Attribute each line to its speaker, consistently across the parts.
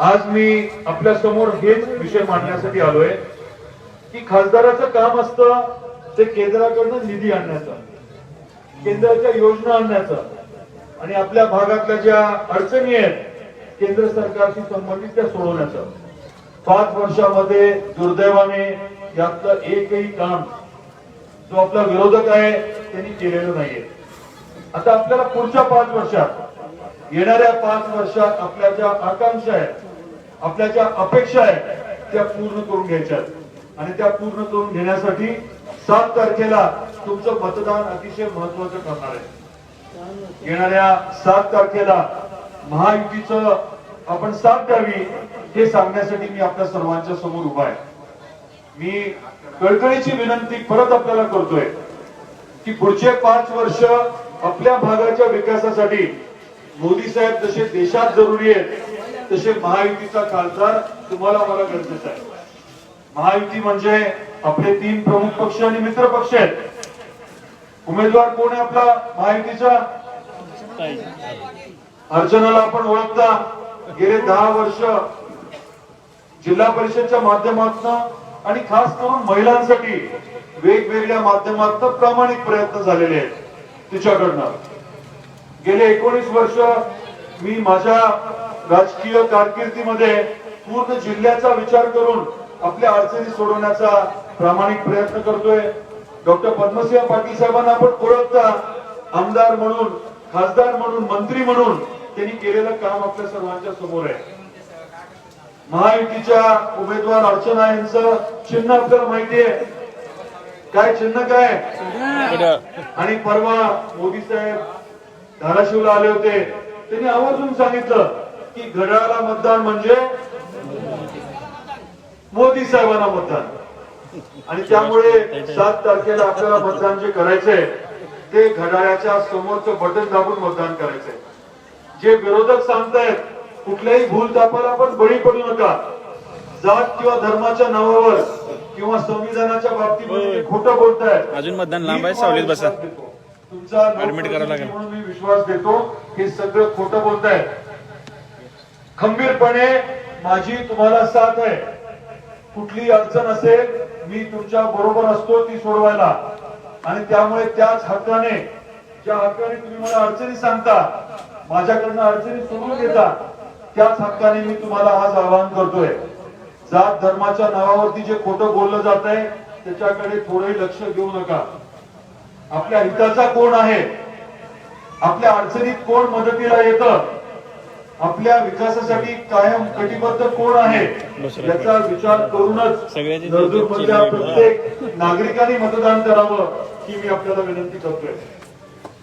Speaker 1: आज मी आपल्यासमोर हेच विषय मांडण्यासाठी आलोय की खासदाराचं काम असतं ते केंद्राकडनं निधी आणण्याचं केंद्राच्या योजना आणण्याचं. आणि आपल्या भागातल्या ज्या अडचणी आहेत केंद्र सरकारशी संबंधित त्या सोडवण्याचं. पाच वर्षामध्ये दुर्दैवाने यातलं एकही काम जो आपला विरोधक आहे त्यांनी केलेलं नाहीये. आता आपल्याला पुढच्या पाच वर्षात येणाऱ्या पाच वर्षात आपल्या ज्या आकांक्षा आहेत आपल्या ज्या अपेक्षा आहेत त्या पूर्ण करून घ्यायच्या आणि त्या पूर्ण करून घेण्यासाठी सात तारखेला तुमचं मतदान अतिशय महत्वाचं ठरणार आहे. येणाऱ्या सात तारखेला महायुतीचं आपण साथ द्यावी हे सांगण्यासाठी मी आपल्या सर्वांच्या समोर उभा आहे. मी कळकळीची विनंती परत आपल्याला करतोय की पुढचे पाच वर्ष आपल्या भागाच्या विकासासाठी मोदी साहेब जसे देशात जरुरी आहेत तसे महायुतीचा खासदार तुम्हाला मला गरजेचा आहे. महायुती म्हणजे आपले तीन प्रमुख पक्ष आणि मित्र पक्ष आहेत. उमेदवार कोण आहे आपला महायुतीचा? अर्चनाला आपण ओळखता. गेले दहा वर्ष जिल्हा परिषदच्या माध्यमातून आणि खास करून महिलांसाठी वेगवेगळ्या माध्यमातून प्रामाणिक प्रयत्न झालेले आहेत तिच्याकडनं. गेले एकोणीस वर्ष मी माझ्या राजकीय कारकिर्दीमध्ये पूर्ण जिल्ह्याचा विचार करून आपल्या अडचणी सोडवण्याचा प्रामाणिक प्रयत्न करतोय. डॉक्टर पद्मसिंह पाटील साहेबांना आपण ओळखता. आमदार म्हणून खासदार म्हणून मंत्री म्हणून त्यांनी केलेलं काम आपल्या सर्वांच्या समोर आहे. महायुतीच्या उमेदवार अर्चना यांचं चिन्ह आपल्याला माहिती आहे. काय चिन्ह काय? आणि परवा मोदी साहेब धाराशिवला आले होते. त्यांनी आवर्जून सांगितलं की घड्याळाला मतदान म्हणजे मोदी साहेबांना मतदान. आणि त्यामुळे सात तारखेला आपल्याला मतदान जे करायचंय ते घड्याळाच्या समोरचं बटन दाबून मतदान करायचंय. जे विरोधक सांगतायत कुठल्याही भूलतापाला आपण बळी पडू नका. जात किंवा धर्माच्या नावावर किंवा संविधानाच्या जे खोटं बोलतायत.
Speaker 2: अजून मतदान लांब आहे, सावलीत बसा.
Speaker 1: तुमचा. म्हणून मी विश्वास देतो हे सगळं खोटं बोलतायत खंबीरपणे माझी तुम्हाला साथ आहे. कुठली अडचण असेल मी तुमच्या बरोबर असतो ती सोडवायला. आणि त्यामुळे त्याच हक्काने ज्या हक्काने तुम्ही मला अडचणी सांगता माझ्याकडनं अडचणी सोडून घेता त्याच हक्काने मी तुम्हाला आज आवाहन करतोय. जात धर्माच्या नावावरती जे खोटं बोललं जात आहे त्याच्याकडे थोडंही लक्ष देऊ नका. आपल्या हिताचा कोण आहे? आपल्या अडचणीत कोण मदतीला येतं? आपल्या विकासासाठी कायम कटिबद्ध कोण आहे? याचा विचार करूनच प्रत्येक नागरिकांनी मतदान करावं ही मी आपल्याला विनंती करतोय.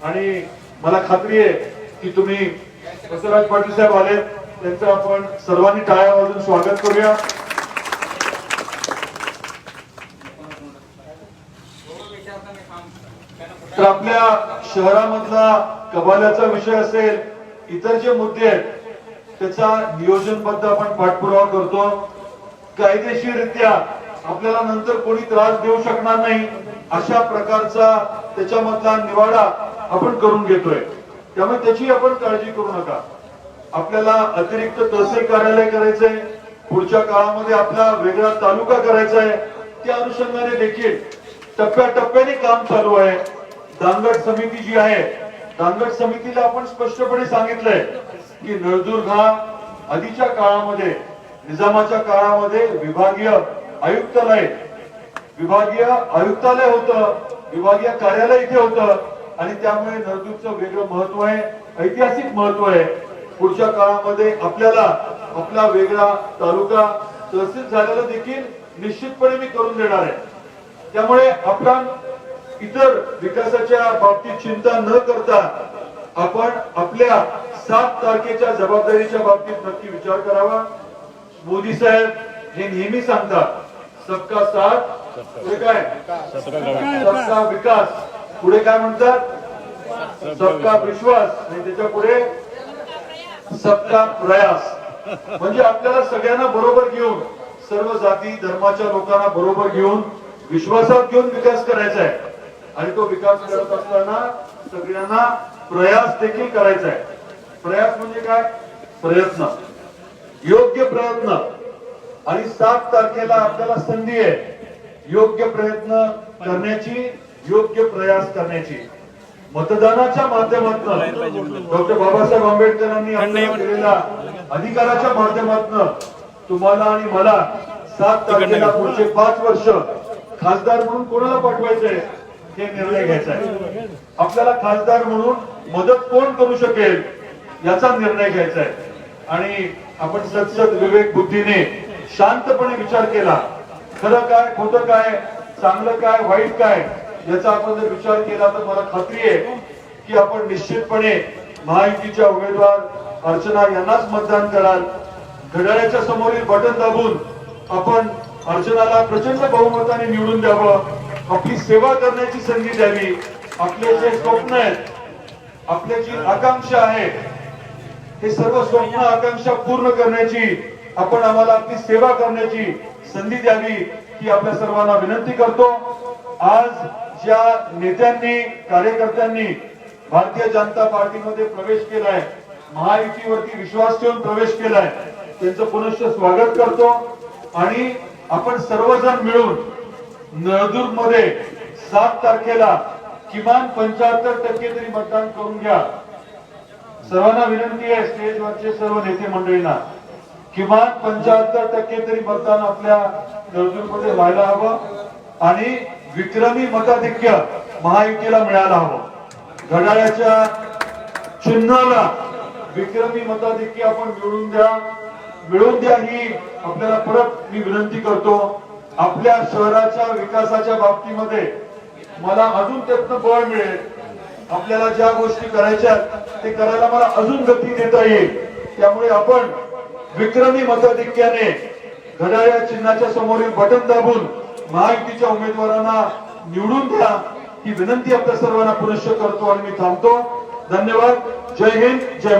Speaker 1: आणि मला खात्री आहे की तुम्ही बसवराज पाटील साहेब आले त्यांचं आपण सर्वांनी टाळ्या वाजून स्वागत करूया. तर आपल्या शहरामधला कबाल्याचा विषय असेल इतर जे मुद्दे आहेत त्याचा नियोजनबद्ध आपण पाठपुरावा करतो. कायदेशीररित्या आपल्याला नंतर कोणी त्रास देऊ शकणार नाही अशा प्रकारचा त्याच्यामधला निवाडा आपण करून घेतोय. त्यामुळे त्याची आपण काळजी करू नका. आपल्याला अतिरिक्त तहसील कार्यालय करायचंय पुढच्या काळामध्ये आपला वेगळा तालुका करायचा आहे त्या अनुषंगाने देखील टप्प्याटप्प्याने काम चालू आहे. दांगड समिती जी आहे दांगड समितीला आपण स्पष्टपणे सांगितलंय की नळदुर्ग हा आधीच्या काळामध्ये निजामाच्या काळामध्ये विभागीय आयुक्तालय विभागीय आयुक्तालय होतं विभागीय कार्यालय इथे होतं आणि त्यामुळे नळदुर्गचं वेगळं महत्त्व आहे ऐतिहासिक महत्त्व आहे. पुढच्या काळामध्ये आपल्याला आपला वेगळा तालुका तहसील झालेला देखील निश्चितपणे मी करून देणार आहे. त्यामुळे आपण इतर विकासाच्या बाबतीत चिंता न करता आपण आपल्या सात तारखेच्या जबाबदारीच्या बाबतीत नक्की विचार करावा. मोदी साहेब हे नेहमी सांगतात सबका साथ पुढे काय? सबका विकास. पुढे काय म्हणतात? सबका विश्वास. आणि त्याच्या पुढे सबका प्रयास. म्हणजे आपल्याला सगळ्यांना बरोबर घेऊन सर्व जाती धर्माच्या लोकांना बरोबर घेऊन विश्वासात घेऊन विकास करायचा आहे आणि तो विकास करत असताना सगळ्यांना प्रयास देखील करायचा आहे प्रयास म्हणजे काय? प्रयत्न. योग्य प्रयत्न. आणि सात तारखेला आपल्याला संधी आहे. योग्य प्रयत्न करण्याची योग्य प्रयास करण्याची. मतदानाच्या माध्यमातून. डॉक्टर बाबासाहेब आंबेडकरांनी दिलेल्या अधिकाराच्या माध्यमातून तुम्हाला आणि मला सात तारखेला पुढचे पाच वर्ष खासदार म्हणून कोणाला पाठवायचंय हे निर्णय घ्यायचा आहे. आपल्याला खासदार म्हणून मदत कोण करू शकेल याचा निर्णय घ्यायचा आहे. आणि आपण सतसत विवेक बुद्धीने शांतपणे विचार केला. खरं काय खोटं काय चांगलं काय वाईट काय याचा आपण जर विचार केला तर मला खात्री आहे की आपण निश्चितपणे महायुतीच्या उमेदवार अर्चना यांनाच मतदान कराल. घड्याळ्याच्या समोरील बटन दाबून आपण अर्चनाला प्रचंड बहुमताने निवडून द्यावं आपली सेवा करण्याची संधी द्यावी आपले जे स्वप्न आहेत आपली जी आकांक्षा आहे हे सर्व स्वप्न आकांक्षा पूर्ण करण्याची आपण आम्हाला आपली सेवा करण्याची संधी द्यावी ही आपल्या सर्वांना विनंती करतो. आज ज्या नेत्यांनी कार्यकर्त्यांनी भारतीय जनता पार्टीमध्ये प्रवेश केलाय महायुतीवरती विश्वास ठेवून प्रवेश केलाय त्यांचं पुनश्च स्वागत करतो. आणि आपण सर्वजण मिळून नळदुर्गमध्ये सात तारखेला किमान पंच्याहत्तर टक्के तरी मतदान करून घ्या. सर्वांना विनंती आहे स्टेजवरचे सर्व नेते मंडळींना किमान पंच्याहत्तर टक्के तरी मतदान आपल्या नळदुर्गमध्ये व्हायला हवं आणि विक्रमी मताधिक्य महायुतीला मिळायला हवं. घड्याळ्याच्या चिन्हाला विक्रमी मताधिक्य आपण मिळवून द्या. मिळवून द्या ही आपल्याला परत मी विनंती करतो आपल्या शहराच्या विकासाच्या बाबतीमध्ये मला अजून त्यातनं बळ मिळेल. आपल्याला ज्या गोष्टी करायच्या ते करायला मला अजून गती देता येईल. त्यामुळे आपण विक्रमी मताधिक्याने घड्याळ्या चिन्हाच्या समोरील बटन दाबून महायुतीच्या उमेदवारांना निवडून द्या. ही विनंती आपल्या सर्वांना पुनश्च करतो आणि मी थांबतो. धन्यवाद. जय हिंद. जय